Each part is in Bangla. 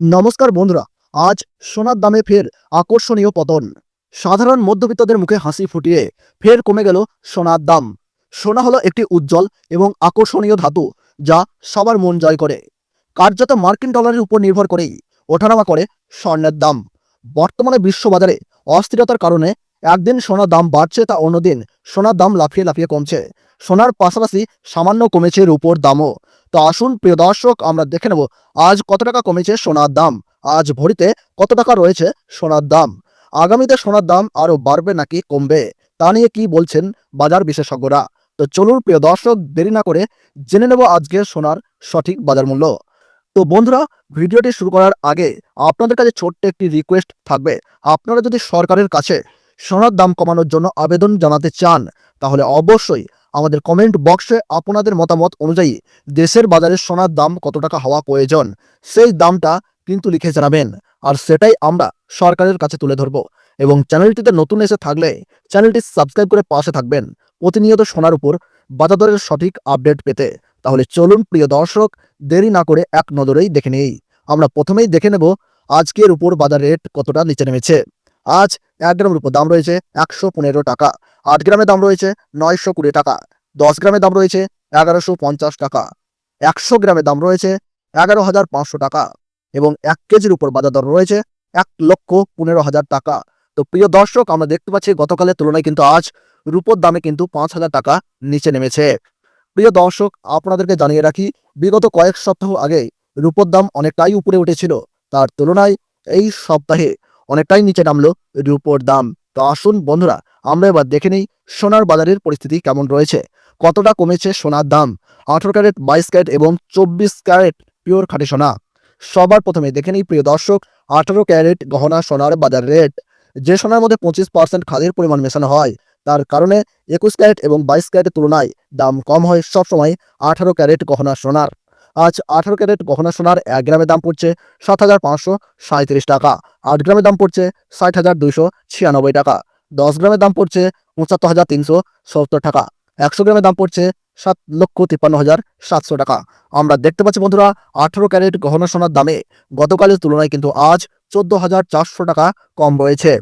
নমস্কার বন্ধুরা, আজ সোনার দামে ফের আকর্ষণীয় পতন। সাধারণ মধ্যবিত্তদের মুখে হাসি ফুটিয়ে ফের কমে গেল সোনার দাম। সোনা হলো একটি উজ্জ্বল এবং আকর্ষণীয় ধাতু যা সবার মন জয় করে। কার্যত মার্কিন ডলারের উপর নির্ভর করেই ওঠানামা করে স্বর্ণের দাম। বর্তমানে বিশ্ববাজারে অস্থিরতার কারণে একদিন সোনার দাম বাড়ছে তা অন্যদিন সোনার দাম লাফিয়ে লাফিয়ে কমছে। সোনার পাশাপাশি সামান্য কমেছে রূপোর দামও। তো আসুন, প্রিয় দর্শক, আমরা দেখে নেব, আজ কত টাকা কমেছে সোনার দাম? আজ ভরিতে কত টাকা রয়েছে সোনার দাম? আগামীতে সোনার দাম আরও বাড়বে নাকি কমবে? তা নিয়ে কি বলছেন বাজার বিশেষজ্ঞরা? তো চলুন, প্রিয় দর্শক, দেরি না করে জেনে নেব আজকে সোনার সঠিক বাজার মূল্য। তো বন্ধুরা, ভিডিওটি শুরু করার আগে আপনাদের কাছে ছোট্ট একটি রিকোয়েস্ট থাকবে। আপনারা যদি সরকারের কাছে সোনার দাম কমানোর জন্য আবেদন জানাতে চান, তাহলে অবশ্যই আমাদের কমেন্ট বক্সে আপনাদের মতামত অনুযায়ী দেশের বাজারে সোনার দাম কত টাকা হওয়া প্রয়োজন? সেই দামটা কিন্তু লিখে জানাবেন। আর সেটাই আমরা সরকারের কাছে তুলে ধরব। এবং চ্যানেলটিতে নতুন এসে থাকলে চ্যানেলটি সাবস্ক্রাইব করে পাশে থাকবেন প্রতিনিয়ত সোনার উপর বাজার দরের সঠিক আপডেট পেতে। তাহলে চলুন প্রিয় দর্শক, দেরি না করে এক নজরেই দেখে নেই। আমরা প্রথমেই দেখে নেব আজকের উপর বাজার রেট কতটা নিচে নেমেছে। আজ এক গ্রামের উপর দাম রয়েছে একশো পনেরো টাকা। আট গ্রামের দাম রয়েছে নয়শো কুড়ি টাকা, দশ গ্রামের দাম রয়েছে এগারোশো পঞ্চাশ টাকা, একশো গ্রামের দাম রয়েছে এগারো হাজার পাঁচশো টাকা এবং এক কেজির উপর বাজার দর রয়েছে এক লক্ষ পনেরো হাজার টাকা। তো প্রিয় দর্শক, আমরা দেখতে পাচ্ছি গতকালের তুলনায় কিন্তু আজ রূপোর দামে কিন্তু পাঁচ হাজার টাকা নিচে নেমেছে। প্রিয় দর্শক, আপনাদেরকে জানিয়ে রাখি, বিগত কয়েক সপ্তাহ আগে রূপোর দাম অনেকটাই উপরে উঠেছিল। তার তুলনায় এই সপ্তাহে অনেকটাই নিচে নামলো রূপোর দাম। তো আসুন বন্ধুরা, আমরা এবার দেখে নিই সোনার বাজারের পরিস্থিতি কেমন রয়েছে। কতটা কমেছে সোনার দাম? আঠারো ক্যারেট, বাইশ ক্যারেট এবং চব্বিশ ক্যারেট পিওর খাঁটি সোনা। সবার প্রথমে দেখে নিই প্রিয় দর্শক, আঠারো ক্যারেট গহনা সোনার বাজার রেট। যে সোনার মধ্যে পঁচিশ পার্সেন্ট খাদের পরিমাণ মেশানো হয়, তার কারণে একুশ ক্যারেট এবং বাইশ ক্যারেটের তুলনায় দাম কম হয় সবসময় আঠারো ক্যারেট গহনা সোনার। আজ আঠারো ক্যারেট গহনা সোনার এক গ্রামের দাম পড়ছে সাত হাজার পাঁচশো সাঁত্রিশ টাকা। আট গ্রামের দাম পড়ছে ষাট হাজার দুইশো ছিয়ানব্বই টাকা। দশ গ্রামের দাম পড়ছে পঁচাত্তর হাজার তিনশো সত্তর টাকা। একশো গ্রামের দাম পড়ছে সাত লক্ষ তিপ্পান্ন হাজার সাতশো টাকা। আমরা দেখতে পাচ্ছি বন্ধুরা, আঠারো ক্যারেট গহনা সোনার দামে গতকালের তুলনায় কিন্তু আজ চোদ্দ হাজার চারশো টাকা কম রয়েছে।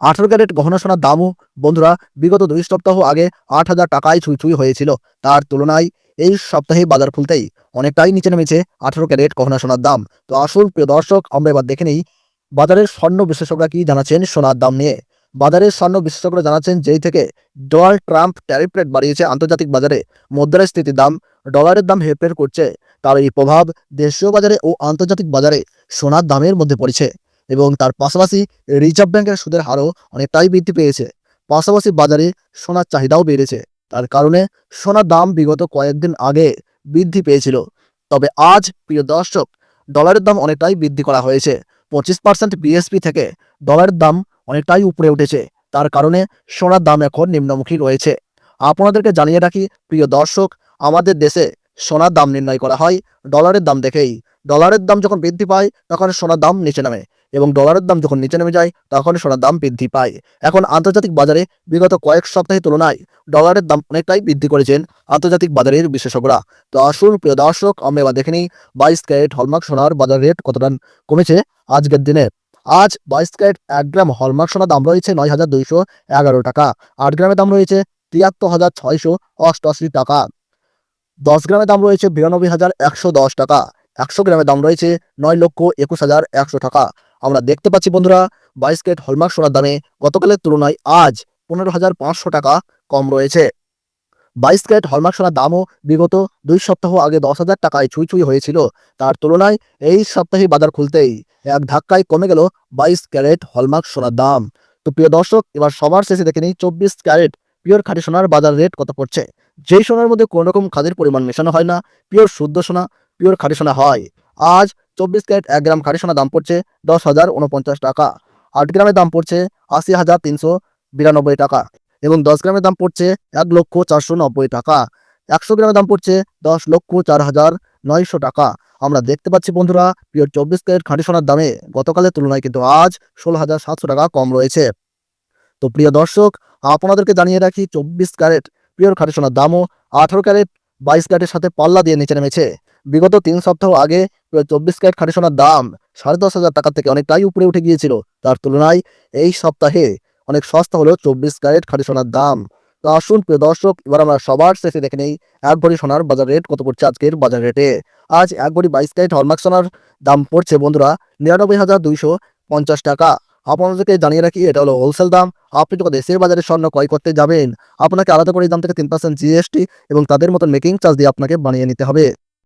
আঠারো ক্যারেট গহনা সোনার দামও বন্ধুরা, বিগত দুই সপ্তাহ আগে আট হাজার টাকায় ছুঁই ছুঁই হয়েছিল। তার তুলনায় এই সপ্তাহে বাজার খুলতেই অনেকটাই নিচে নেমেছে আঠারো ক্যারেট গহনা সোনার দাম। তো আসল প্রিয় দর্শক, আমরা এবার দেখে নিই বাজারের স্বর্ণ বিশেষজ্ঞরা কি জানাচ্ছেন সোনার দাম নিয়ে। বাজারের স্বর্ণ বিশেষজ্ঞরা জানাচ্ছেন যেই থেকে ডোনাল্ড ট্রাম্প ট্যারিফ রেট বাড়িয়েছে আন্তর্জাতিক বাজারে, মুদ্রাস্ফীতির দাম, ডলারের দাম হেরফের করছে। তার এই প্রভাব দেশীয় বাজারে ও আন্তর্জাতিক বাজারে সোনার দামের মধ্যে পড়েছে এবং তার পাশাপাশি রিজার্ভ ব্যাংকের সুদের হারও অনেকটাই বৃদ্ধি পেয়েছে। পাশাপাশি বাজারে সোনার চাহিদাও বেড়েছে। তার কারণে সোনার দাম বিগত কয়েকদিন আগে বৃদ্ধি পেয়েছিল। তবে আজ, প্রিয় দর্শক ডলারের দাম অনেকটাই বৃদ্ধি করা হয়েছে। পঁচিশ পার্সেন্ট বিএসপি থেকে ডলারের দাম অনেকটাই উপরে উঠেছে। তার কারণে সোনার দাম এখন নিম্নমুখী রয়েছে। আপনাদেরকে জানিয়ে রাখি, প্রিয় দর্শক, আমাদের দেশে সোনার দাম নির্ণয় করা হয় ডলারের দাম দেখেই। ডলারের দাম যখন বৃদ্ধি পায়, তখন সোনার দাম নিচে নামে। এবং ডলারের দাম যখন নিচে নেমে যায়, তখন সোনার দাম বৃদ্ধি পায়। এখন আন্তর্জাতিক বাজারে বিগত কয়েক সপ্তাহের তুলনায় ডলারের দাম অনেকটাই বৃদ্ধি করেছেন আন্তর্জাতিক বাজারের বিশেষজ্ঞরা। তো আসুন, প্রিয় দর্শক, আমরা এবার দেখে নিই বাইশ ক্যারেট হলমার্ক সোনার বাজার রেট কতটা কমেছে আজকের দিনে। আজ বাইশ ক্যারেট এক গ্রাম হলমার্ক সোনার দাম রয়েছে নয় হাজার দুইশো এগারো টাকা। আট গ্রামের দাম রয়েছে তিয়াত্তর হাজার ছয়শো অষ্টআশি টাকা। দশ গ্রামের দাম রয়েছে বিরানব্বই হাজার একশো দশ টাকা। একশো গ্রামের দাম রয়েছে নয় লক্ষ একুশ হাজার একশো টাকা। আমরা দেখতে পাচ্ছি বন্ধুরা, বাইশ ক্যারেট হলমার্ক সোনার দামে গতকালের তুলনায় আজ পনেরো হাজার পাঁচশো টাকা কম রয়েছে। বাইশ ক্যারেট হলমার্ক সোনার দামও বিগত দুই সপ্তাহ আগে দশ হাজার টাকায় ছুঁই ছুঁই হয়েছিল। তার তুলনায় এই সপ্তাহে বাজার খুলতেই এক ধাক্কায় কমে গেল বাইশ ক্যারেট হলমার্ক সোনার দাম। তো প্রিয় দর্শক, এবার সবার শেষে দেখে নিই চব্বিশ ক্যারেট পিওর খাঁটি সোনার বাজার রেট কত পড়ছে। যেই সোনার মধ্যে কোনো রকম খাদের পরিমাণ মেশানো হয় না, পিওর শুদ্ধ সোনা, পিওর খাঁটি সোনা হয়। আজ চব্বিশ ক্যারেট এক গ্রাম খাঁটি সোনার দাম পড়ছে দশ হাজার উনপঞ্চাশ টাকা। আট গ্রামের দাম পড়ছে আশি হাজার তিনশো বিরানব্বই টাকা এবং দশ গ্রামের দাম পড়ছে এক লক্ষ চারশো নব্বই টাকা। একশো গ্রামের দাম পড়ছে দশ লক্ষ চার হাজার নয়শো টাকা। আমরা দেখতে পাচ্ছি বন্ধুরা, পিওর চব্বিশ ক্যারেট খাঁটি সোনার দামে গতকালের তুলনায় কিন্তু আজ ষোলো হাজার সাতশো টাকা কম রয়েছে। তো প্রিয় দর্শক, আপনাদেরকে জানিয়ে রাখি চব্বিশ ক্যারেট পিওর খাঁটি সোনার দামও আঠারো ক্যারেট বাইশ ক্যারেটের সাথে পাল্লা দিয়ে নিচে নেমেছে। বিগত তিন সপ্তাহ আগে চব্বিশ ক্যারেট খাঁটি সোনার দাম সাড়ে দশ হাজার টাকা থেকে অনেকটাই উপরে উঠে গিয়েছিল। তার তুলনায় এই সপ্তাহে অনেক সস্তা হলো চব্বিশ ক্যারেট খাঁটি সোনার দাম। তো আসুন প্রিয় দর্শক, এবার আমরা সবার শেষে দেখে নেই এক ভরি সোনার বাজার রেট কত পড়ছে আজকের বাজার রেটে। আজ এক ভরি বাইশ ক্যারেট হলমার্ক সোনার দাম পড়ছে বন্ধুরা নিরানব্বই হাজার দুইশো পঞ্চাশ টাকা। আপনাদেরকে জানিয়ে রাখি, এটা হলো হোলসেল দাম। আপনি যখন দেশের বাজারে স্বর্ণ ক্রয় করতে যাবেন, আপনাকে আলাদা করে দাম থেকে তিন পার্সেন্ট জিএসটি এবং তাদের মতন মেকিং চার্জ দিয়ে আপনাকে বানিয়ে নিতে হবে।